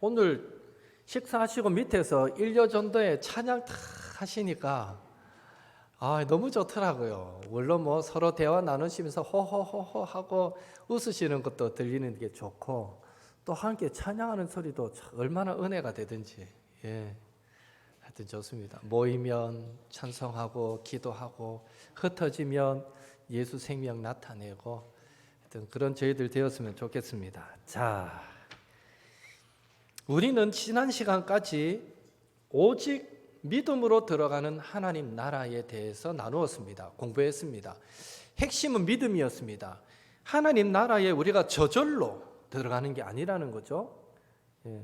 오늘 식사하시고 밑에서 일여전도에 찬양 다 하시니까 아 너무 좋더라고요. 물론 뭐 서로 대화 나누시면서 호호호호 하고 웃으시는 것도 들리는 게 좋고 또 함께 찬양하는 소리도 참 얼마나 은혜가 되든지 예 하여튼 좋습니다. 모이면 찬송하고 기도하고 흩어지면 예수 생명 나타내고 하여튼 그런 저희들 되었으면 좋겠습니다. 자. 우리는 지난 시간까지 오직 믿음으로 들어가는 하나님 나라에 대해서 나누었습니다. 공부했습니다. 핵심은 믿음이었습니다. 하나님 나라에 우리가 저절로 들어가는 게 아니라는 거죠. 예.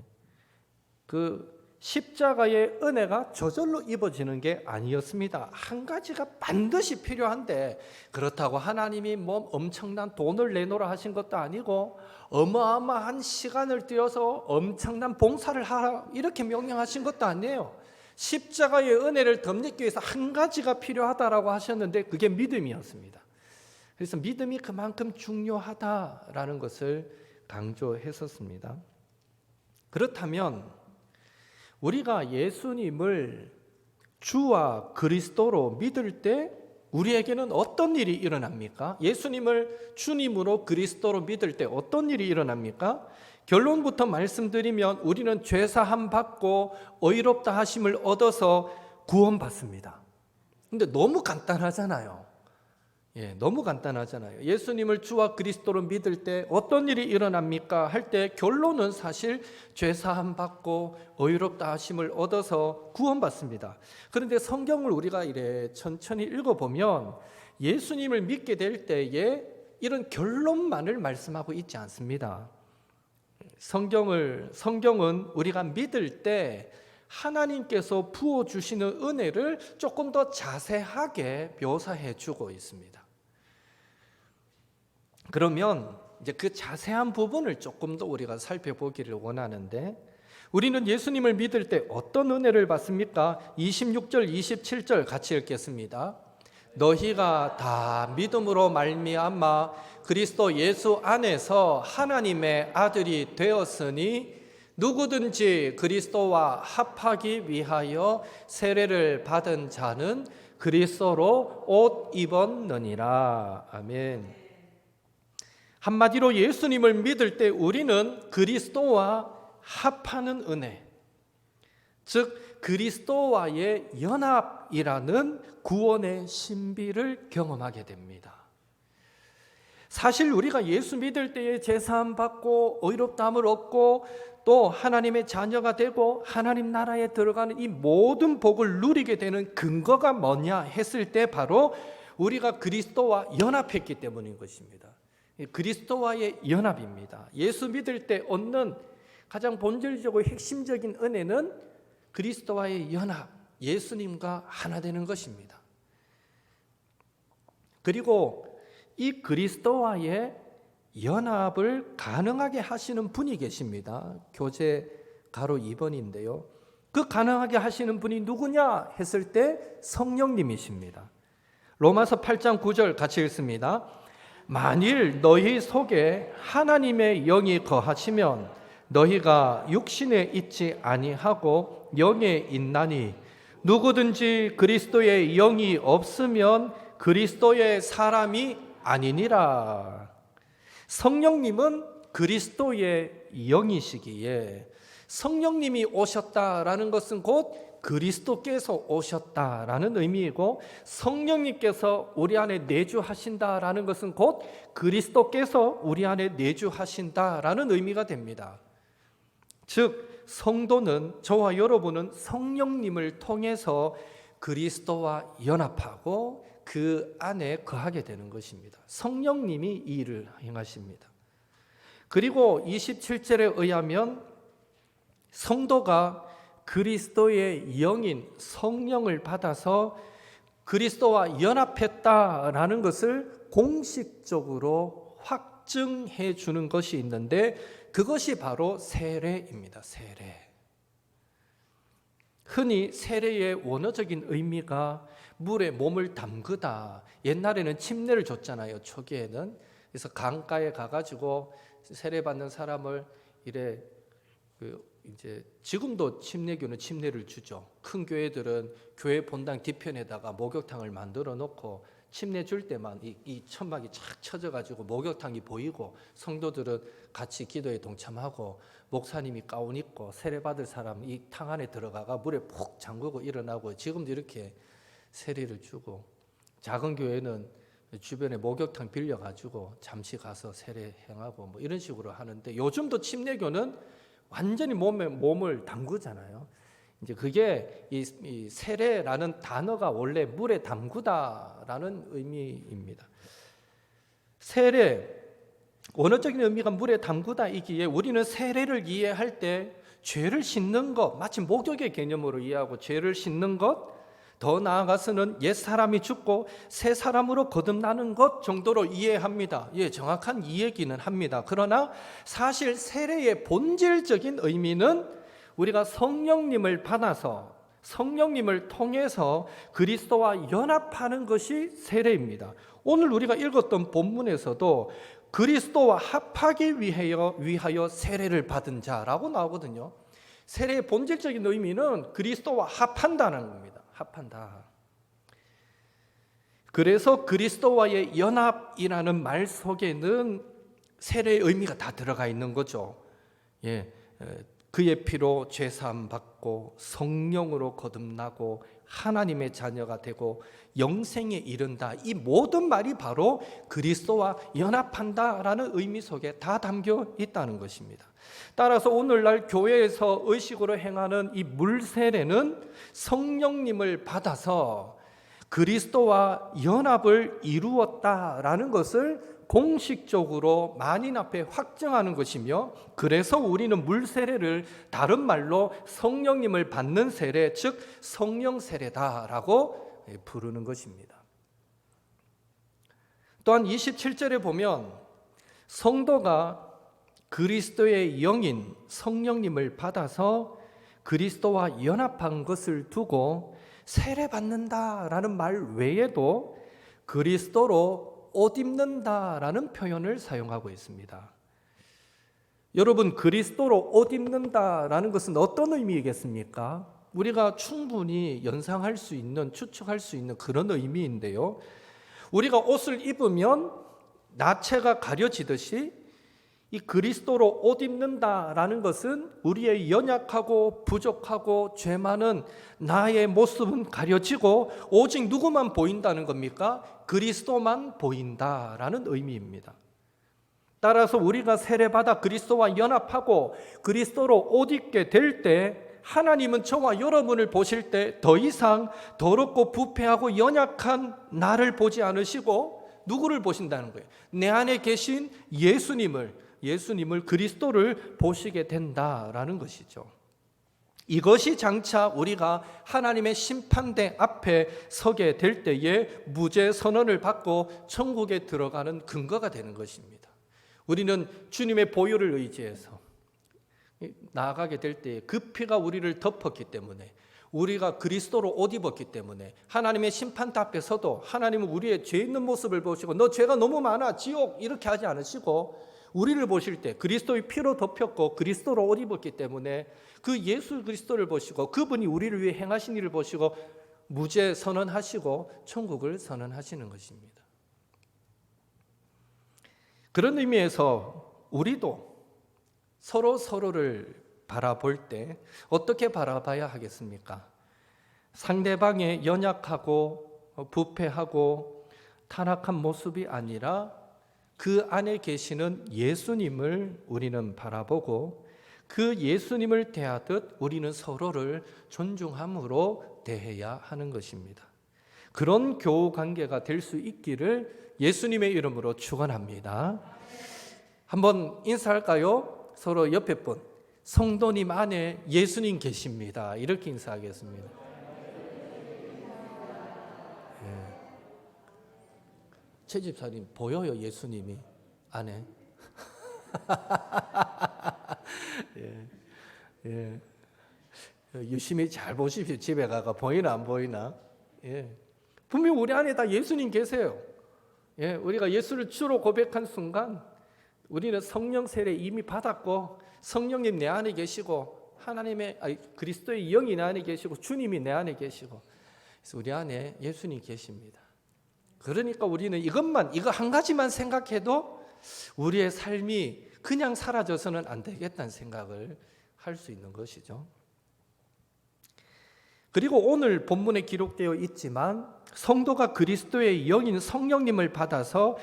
그 십자가의 은혜가 저절로 입어지는 게 아니었습니다. 한 가지가 반드시 필요한데 그렇다고 하나님이 뭐 엄청난 돈을 내놓으라 하신 것도 아니고 어마어마한 시간을 들여서 엄청난 봉사를 하라 이렇게 명령하신 것도 아니에요. 십자가의 은혜를 덧입기 위해서 한 가지가 필요하다라고 하셨는데 그게 믿음이었습니다. 그래서 믿음이 그만큼 중요하다라는 것을 강조했었습니다. 그렇다면 우리가 예수님을 주와 그리스도로 믿을 때 우리에게는 어떤 일이 일어납니까? 예수님을 주님으로 그리스도로 믿을 때 어떤 일이 일어납니까? 결론부터 말씀드리면 우리는 죄 사함 받고 의롭다 하심을 얻어서 구원받습니다. 근데 너무 간단하잖아요. 예, 너무 간단하잖아요. 예수님을 주와 그리스도로 믿을 때 어떤 일이 일어납니까? 할 때 결론은 사실 죄 사함 받고 의롭다 하심을 얻어서 구원받습니다. 그런데 성경을 우리가 이래 천천히 읽어 보면 예수님을 믿게 될 때에 이런 결론만을 말씀하고 있지 않습니다. 성경을 성경은 우리가 믿을 때 하나님께서 부어 주시는 은혜를 조금 더 자세하게 묘사해 주고 있습니다. 그러면 이제 그 자세한 부분을 조금 더 우리가 살펴보기를 원하는데 우리는 예수님을 믿을 때 어떤 은혜를 받습니까? 26절, 27절 같이 읽겠습니다. 너희가 다 믿음으로 말미암아 그리스도 예수 안에서 하나님의 아들이 되었으니 누구든지 그리스도와 합하기 위하여 세례를 받은 자는 그리스도로 옷 입었느니라. 아멘. 한마디로 예수님을 믿을 때 우리는 그리스도와 합하는 은혜, 즉 그리스도와의 연합이라는 구원의 신비를 경험하게 됩니다. 사실 우리가 예수 믿을 때에 제사함 받고 의롭다함을 얻고 또 하나님의 자녀가 되고 하나님 나라에 들어가는 이 모든 복을 누리게 되는 근거가 뭐냐 했을 때 바로 우리가 그리스도와 연합했기 때문인 것입니다. 그리스도와의 연합입니다. 예수 믿을 때 얻는 가장 본질적이고 핵심적인 은혜는 그리스도와의 연합, 예수님과 하나 되는 것입니다. 그리고 이 그리스도와의 연합을 가능하게 하시는 분이 계십니다. 교재 가로 2번인데요. 그 가능하게 하시는 분이 누구냐 했을 때 성령님이십니다. 로마서 8장 9절 같이 읽습니다. 만일 너희 속에 하나님의 영이 거하시면 너희가 육신에 있지 아니하고 영에 있나니 누구든지 그리스도의 영이 없으면 그리스도의 사람이 아니니라. 성령님은 그리스도의 영이시기에 성령님이 오셨다라는 것은 곧 그리스도께서 오셨다라는 의미이고 성령님께서 우리 안에 내주하신다라는 것은 곧 그리스도께서 우리 안에 내주하신다라는 의미가 됩니다. 즉 성도는 저와 여러분은 성령님을 통해서 그리스도와 연합하고 그 안에 거하게 되는 것입니다. 성령님이 이 일을 행하십니다. 그리고 27절에 의하면 성도가 그리스도의 영인 성령을 받아서 그리스도와 연합했다라는 것을 공식적으로 확증해 주는 것이 있는데 그것이 바로 세례입니다. 세례. 흔히 세례의 원어적인 의미가 물에 몸을 담그다. 옛날에는 침례를 줬잖아요. 초기에는. 그래서 강가에 가가지고 세례 받는 사람을 이래 그 이제 지금도 침례교는 침례를 주죠. 큰 교회들은 교회 본당 뒤편에다가 목욕탕을 만들어 놓고 침례 줄 때만 이, 이 천막이 착 쳐져 가지고 목욕탕이 보이고 성도들은 같이 기도에 동참하고 목사님이 가운 입고 세례 받을 사람 이 탕 안에 들어가가 물에 푹 잠그고 일어나고 지금도 이렇게 세례를 주고 작은 교회는 주변에 목욕탕 빌려 가지고 잠시 가서 세례 행하고 뭐 이런 식으로 하는데 요즘도 침례교는 완전히 몸에 몸을 담그잖아요. 이제 그게 이, 이 세례라는 단어가 원래 물에 담그다라는 의미입니다. 세례 원어적인 의미가 물에 담그다이기에 우리는 세례를 이해할 때 죄를 씻는 것 마치 목욕의 개념으로 이해하고 죄를 씻는 것 더 나아가서는 옛 사람이 죽고 새 사람으로 거듭나는 것 정도로 이해합니다. 예, 정확한 이해기는 합니다. 그러나 사실 세례의 본질적인 의미는 우리가 성령님을 받아서 성령님을 통해서 그리스도와 연합하는 것이 세례입니다. 오늘 우리가 읽었던 본문에서도 그리스도와 합하기 위하여, 위하여 세례를 받은 자라고 나오거든요. 세례의 본질적인 의미는 그리스도와 합한다는 겁니다. 합한다. 그래서 그리스도와의 연합이라는 말 속에는 세례의 의미가 다 들어가 있는 거죠. 예, 그의 피로 죄사함 받고 성령으로 거듭나고 하나님의 자녀가 되고 영생에 이른다. 이 모든 말이 바로 그리스도와 연합한다라는 의미 속에 다 담겨 있다는 것입니다. 따라서 오늘날 교회에서 의식으로 행하는 이 물세례는 성령님을 받아서 그리스도와 연합을 이루었다라는 것을 공식적으로 만인 앞에 확정하는 것이며 그래서 우리는 물 세례를 다른 말로 성령님을 받는 세례 즉 성령 세례다라고 부르는 것입니다. 또한 27절에 보면 성도가 그리스도의 영인 성령님을 받아서 그리스도와 연합한 것을 두고 세례 받는다라는 말 외에도 그리스도로 옷 입는다라는 표현을 사용하고 있습니다. 여러분 그리스도로 옷 입는다라는 것은 어떤 의미이겠습니까? 우리가 충분히 연상할 수 있는 추측할 수 있는 그런 의미인데요. 우리가 옷을 입으면 나체가 가려지듯이 이 그리스도로 옷 입는다라는 것은 우리의 연약하고 부족하고 죄 많은 나의 모습은 가려지고 오직 누구만 보인다는 겁니까? 그리스도만 보인다라는 의미입니다. 따라서 우리가 세례받아 그리스도와 연합하고 그리스도로 옷 입게 될 때 하나님은 저와 여러분을 보실 때 더 이상 더럽고 부패하고 연약한 나를 보지 않으시고 누구를 보신다는 거예요? 내 안에 계신 예수님을 예수님을 그리스도를 보시게 된다라는 것이죠. 이것이 장차 우리가 하나님의 심판대 앞에 서게 될 때에 무죄 선언을 받고 천국에 들어가는 근거가 되는 것입니다. 우리는 주님의 보혈을 의지해서 나아가게 될때그 피가 우리를 덮었기 때문에 우리가 그리스도로 옷 입었기 때문에 하나님의 심판대 앞에 서도 하나님은 우리의 죄 있는 모습을 보시고 너 죄가 너무 많아 지옥 이렇게 하지 않으시고 우리를 보실 때 그리스도의 피로 덮였고 그리스도로 옷 입었기 때문에 그 예수 그리스도를 보시고 그분이 우리를 위해 행하신 일을 보시고 무죄 선언하시고 천국을 선언하시는 것입니다. 그런 의미에서 우리도 서로 서로를 바라볼 때 어떻게 바라봐야 하겠습니까? 상대방의 연약하고 부패하고 타락한 모습이 아니라 그 안에 계시는 예수님을 우리는 바라보고 그 예수님을 대하듯 우리는 서로를 존중함으로 대해야 하는 것입니다. 그런 교우 관계가 될 수 있기를 예수님의 이름으로 축원합니다. 한번 인사할까요? 서로 옆에 분 성도님 안에 예수님 계십니다. 이렇게 인사하겠습니다. 최 집사님 보여요 예수님이 안에 예, 예. 유심히 잘 보십시오 집에 가가 보이나 안 보이나 예. 분명 우리 안에 다 예수님 계세요 예, 우리가 예수를 주로 고백한 순간 우리는 성령 세례 이미 받았고 성령님 내 안에 계시고 하나님의 아니, 그리스도의 영이 내 안에 계시고 주님이 내 안에 계시고 그래서 우리 안에 예수님 계십니다. 그러니까 우리는 이것만 이거 한 가지만 생각해도 우리의 삶이 그냥 사라져서는 안 되겠다는 생각을 할 수 있는 것이죠. 그리고 오늘 본문에 기록되어 있지만 성도가 그리스도의 영인 성령님을 받아서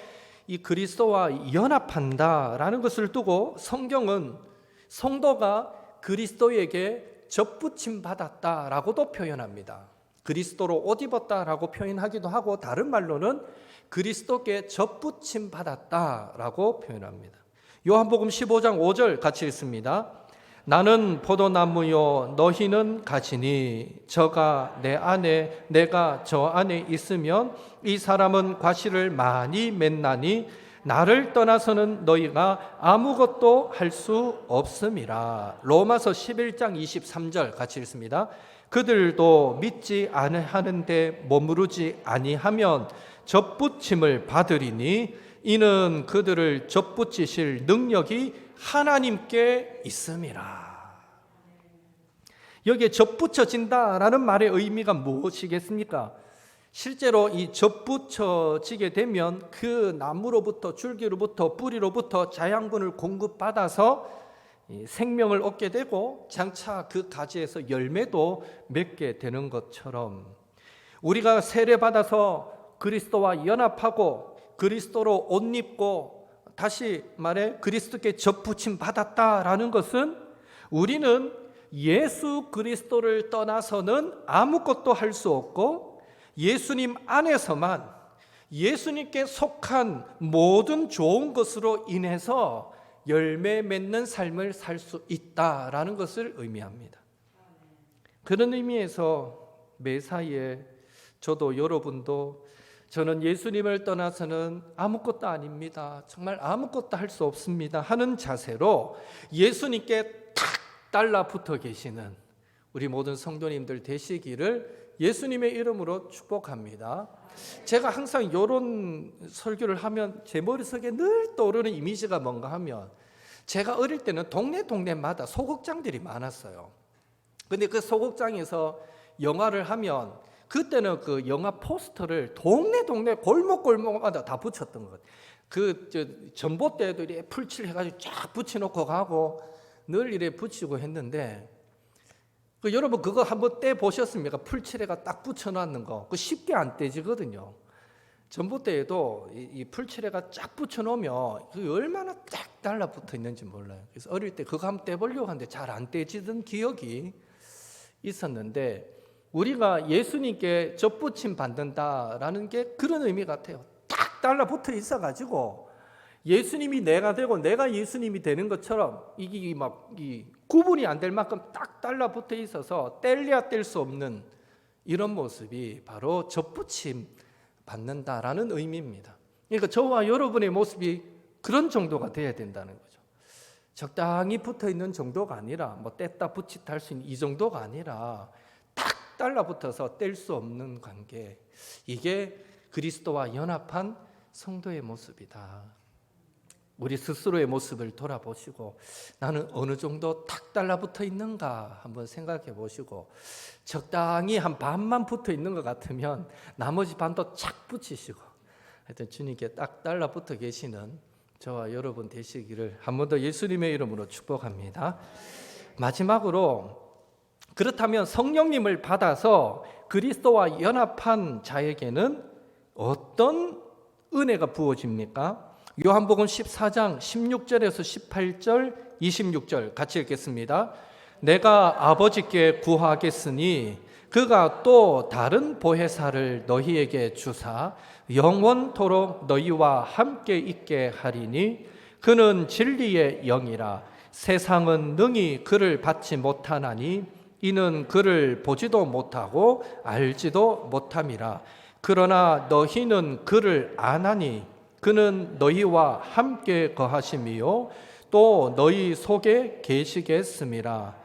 이 그리스도와 연합한다라는 것을 두고 성경은 성도가 그리스도에게 접붙임 받았다라고도 표현합니다. 그리스도로 옷 입었다라고 표현하기도 하고 다른 말로는 그리스도께 접붙임 받았다라고 표현합니다. 요한복음 15장 5절 같이 읽습니다. 나는 포도나무요 너희는 가지니 저가 내 안에 내가 저 안에 있으면 이 사람은 과실을 많이 맺나니 나를 떠나서는 너희가 아무것도 할 수 없음이라. 로마서 11장 23절 같이 읽습니다. 그들도 믿지 아니하는데 머무르지 아니하면 접붙임을 받으리니 이는 그들을 접붙이실 능력이 하나님께 있음이라. 여기에 접붙여진다라는 말의 의미가 무엇이겠습니까? 실제로 이 접붙여지게 되면 그 나무로부터 줄기로부터 뿌리로부터 자양분을 공급받아서 이 생명을 얻게 되고 장차 그 가지에서 열매도 맺게 되는 것처럼 우리가 세례 받아서 그리스도와 연합하고 그리스도로 옷 입고 다시 말해 그리스도께 접붙임 받았다라는 것은 우리는 예수 그리스도를 떠나서는 아무것도 할 수 없고 예수님 안에서만 예수님께 속한 모든 좋은 것으로 인해서 열매 맺는 삶을 살 수 있다라는 것을 의미합니다. 그런 의미에서 매사에 저도 여러분도 저는 예수님을 떠나서는 아무것도 아닙니다. 정말 아무것도 할 수 없습니다. 하는 자세로 예수님께 탁 달라붙어 계시는 우리 모든 성도님들 되시기를 예수님의 이름으로 축복합니다. 제가 항상 이런 설교를 하면 제 머릿속에 늘 떠오르는 이미지가 뭔가 하면 제가 어릴 때는 동네 동네마다 소극장들이 많았어요. 근데 그 소극장에서 영화를 하면 그때는 그 영화 포스터를 동네 동네 골목 골목마다 다 붙였던 것. 그저 전봇대도 이렇게 풀칠 해가지고 쫙 붙여놓고 가고 늘 이래 붙이고 했는데 그 여러분 그거 한번 떼 보셨습니까? 풀칠해가 딱 붙여놨는 거. 그 쉽게 안 떼지거든요. 전봇대에도 이, 이 풀칠해가 쫙 붙여놓으면 그 얼마나 딱 달라붙어 있는지 몰라요. 그래서 어릴 때 그거 한번 떼보려고 하는데 잘 안 떼지던 기억이 있었는데 우리가 예수님께 접붙임 받는다라는 게 그런 의미 같아요. 딱 달라붙어 있어가지고 예수님이 내가 되고 내가 예수님이 되는 것처럼 이게 막 이 구분이 안 될 만큼 딱 달라붙어 있어서 뗄래야 뗄 수 없는 이런 모습이 바로 접붙임 받는다라는 의미입니다. 그러니까 저와 여러분의 모습이 그런 정도가 돼야 된다는 거죠. 적당히 붙어 있는 정도가 아니라 뭐 뗐다 붙이다 할 수 있는 이 정도가 아니라 딱 달라붙어서 뗄 수 없는 관계. 이게 그리스도와 연합한 성도의 모습이다. 우리 스스로의 모습을 돌아보시고 나는 어느 정도 탁 달라붙어 있는가 한번 생각해 보시고 적당히 한 반만 붙어 있는 것 같으면 나머지 반도 착 붙이시고 하여튼 주님께 딱 달라붙어 계시는 저와 여러분 되시기를 한 번 더 예수님의 이름으로 축복합니다. 마지막으로 그렇다면 성령님을 받아서 그리스도와 연합한 자에게는 어떤 은혜가 부어집니까? 요한복음 14장 16절에서 18절, 26절 같이 읽겠습니다. 내가 아버지께 구하겠으니 그가 또 다른 보혜사를 너희에게 주사 영원토록 너희와 함께 있게 하리니 그는 진리의 영이라 세상은 능히 그를 받지 못하나니 이는 그를 보지도 못하고 알지도 못함이라 그러나 너희는 그를 아나니 그는 너희와 함께 거하심이요. 또 너희 속에 계시겠음이라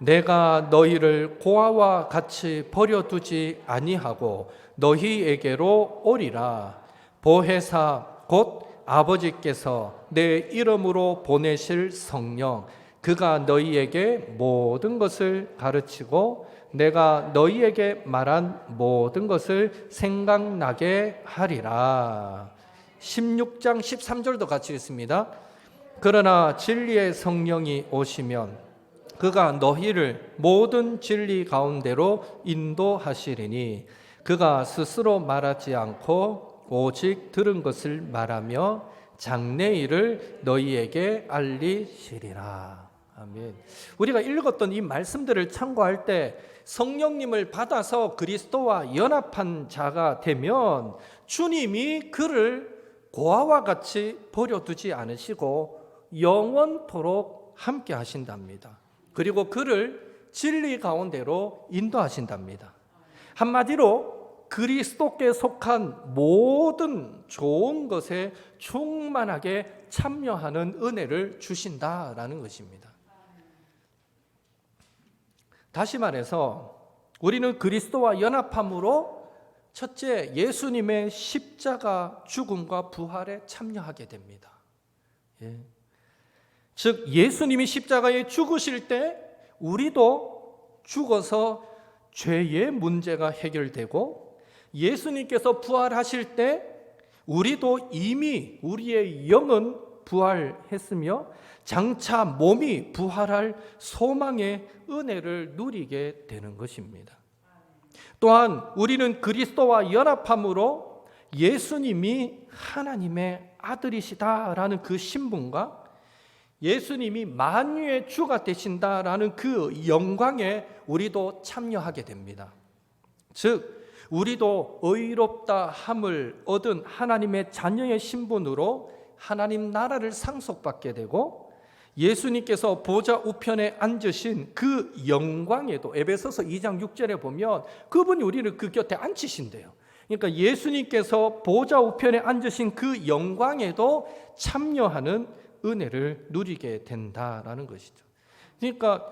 내가 너희를 고아와 같이 버려두지 아니하고 너희에게로 오리라. 보혜사 곧 아버지께서 내 이름으로 보내실 성령 그가 너희에게 모든 것을 가르치고 내가 너희에게 말한 모든 것을 생각나게 하리라. 16장 13절도 같이 읽습니다. 그러나 진리의 성령이 오시면 그가 너희를 모든 진리 가운데로 인도하시리니 그가 스스로 말하지 않고 오직 들은 것을 말하며 장래일을 너희에게 알리시리라. 아멘. 우리가 읽었던 이 말씀들을 참고할 때 성령님을 받아서 그리스도와 연합한 자가 되면 주님이 그를 고아와 같이 버려두지 않으시고 영원토록 함께 하신답니다. 그리고 그를 진리 가운데로 인도하신답니다. 한마디로 그리스도께 속한 모든 좋은 것에 충만하게 참여하는 은혜를 주신다라는 것입니다. 다시 말해서 우리는 그리스도와 연합함으로 첫째 예수님의 십자가 죽음과 부활에 참여하게 됩니다. 예. 즉 예수님이 십자가에 죽으실 때 우리도 죽어서 죄의 문제가 해결되고 예수님께서 부활하실 때 우리도 이미 우리의 영은 부활했으며 장차 몸이 부활할 소망의 은혜를 누리게 되는 것입니다. 또한 우리는 그리스도와 연합함으로 예수님이 하나님의 아들이시다라는 그 신분과 예수님이 만유의 주가 되신다라는 그 영광에 우리도 참여하게 됩니다. 즉, 우리도 의롭다 함을 얻은 하나님의 자녀의 신분으로 하나님 나라를 상속받게 되고 예수님께서 보좌 우편에 앉으신 그 영광에도 에베소서 2장 6절에 보면 그분이 우리를 그 곁에 앉히신대요. 그러니까 예수님께서 보좌 우편에 앉으신 그 영광에도 참여하는 은혜를 누리게 된다라는 것이죠. 그러니까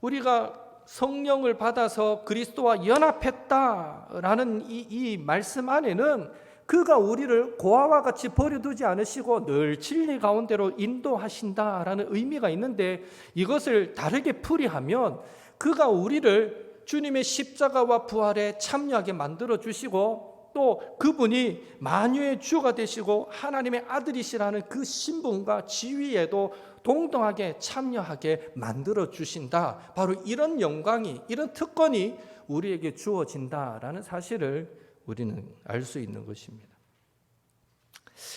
우리가 성령을 받아서 그리스도와 연합했다라는 이, 이 말씀 안에는 그가 우리를 고아와 같이 버려두지 않으시고 늘 진리 가운데로 인도하신다라는 의미가 있는데 이것을 다르게 풀이하면 그가 우리를 주님의 십자가와 부활에 참여하게 만들어 주시고 또 그분이 만유의 주가 되시고 하나님의 아들이시라는 그 신분과 지위에도 동등하게 참여하게 만들어 주신다. 바로 이런 영광이 이런 특권이 우리에게 주어진다라는 사실을 우리는 알 수 있는 것입니다.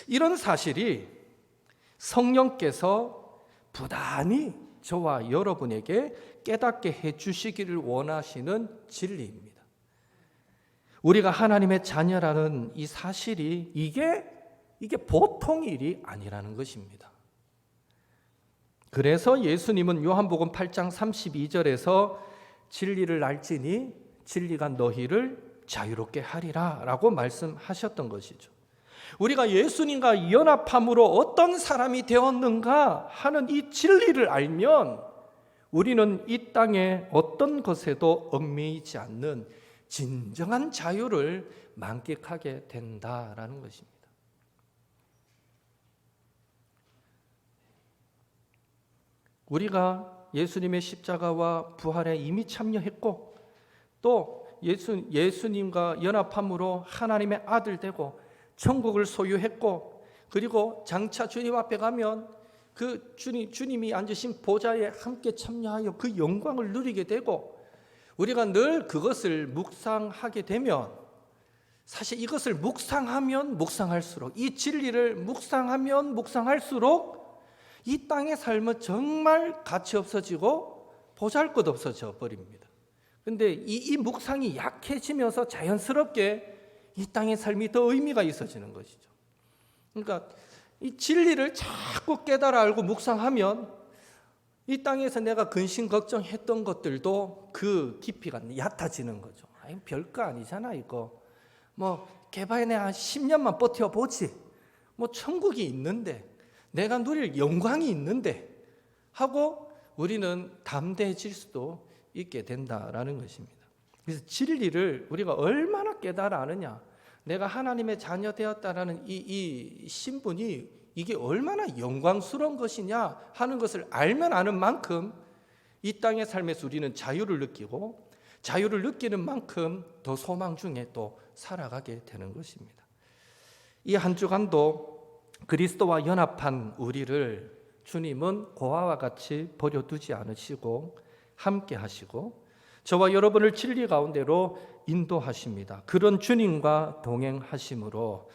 이런 사실이 성령께서 부단히 저와 여러분에게 깨닫게 해 주시기를 원하시는 진리입니다. 우리가 하나님의 자녀라는 이 사실이 이게 이게 보통 일이 아니라는 것입니다. 그래서 예수님은 요한복음 8장 32절에서 진리를 알지니 진리가 너희를 자유롭게 하리라 라고 말씀하셨던 것이죠. 우리가 예수님과 연합함으로 어떤 사람이 되었는가 하는 이 진리를 알면 우리는 이 땅의 어떤 것에도 얽매이지 않는 진정한 자유를 만끽하게 된다라는 것입니다. 우리가 예수님의 십자가와 부활에 이미 참여했고 또 예수, 예수님과 연합함으로 하나님의 아들 되고 천국을 소유했고 그리고 장차 주님 앞에 가면 그 주님, 주님이 앉으신 보좌에 함께 참여하여 그 영광을 누리게 되고 우리가 늘 그것을 묵상하게 되면 사실 이것을 묵상하면 묵상할수록 이 진리를 묵상하면 묵상할수록 이 땅의 삶은 정말 가치 없어지고 보잘 것 없어져 버립니다. 근데 이, 이 묵상이 약해지면서 자연스럽게 이 땅의 삶이 더 의미가 있어지는 것이죠. 그러니까 이 진리를 자꾸 깨달아 알고 묵상하면 이 땅에서 내가 근심 걱정했던 것들도 그 깊이가 얕아지는 거죠. 아니 별거 아니잖아 이거. 뭐 개발에 한 10년만 버텨 보지. 뭐 천국이 있는데 내가 누릴 영광이 있는데 하고 우리는 담대해질 수도 있게 된다라는 것입니다. 그래서 진리를 우리가 얼마나 깨달아 아느냐. 내가 하나님의 자녀 되었다라는 이, 이 신분이 이게 얼마나 영광스러운 것이냐 하는 것을 알면 아는 만큼 이 땅의 삶에서 우리는 자유를 느끼고 자유를 느끼는 만큼 더 소망 중에 또 살아가게 되는 것입니다. 이 한 주간도 그리스도와 연합한 우리를 주님은 고아와 같이 버려두지 않으시고 함께 하시고 저와 여러분을 진리 가운데로 인도하십니다. 그런 주님과 동행하심으로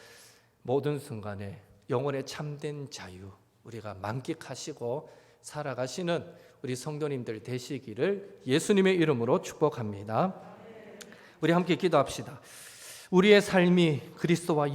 모든 순간에 영혼의 참된 자유 우리가 만끽하시고 살아가시는 우리 성도님들 되시기를 예수님의 이름으로 축복합니다. 우리 함께 기도합시다. 우리의 삶이 그리스도와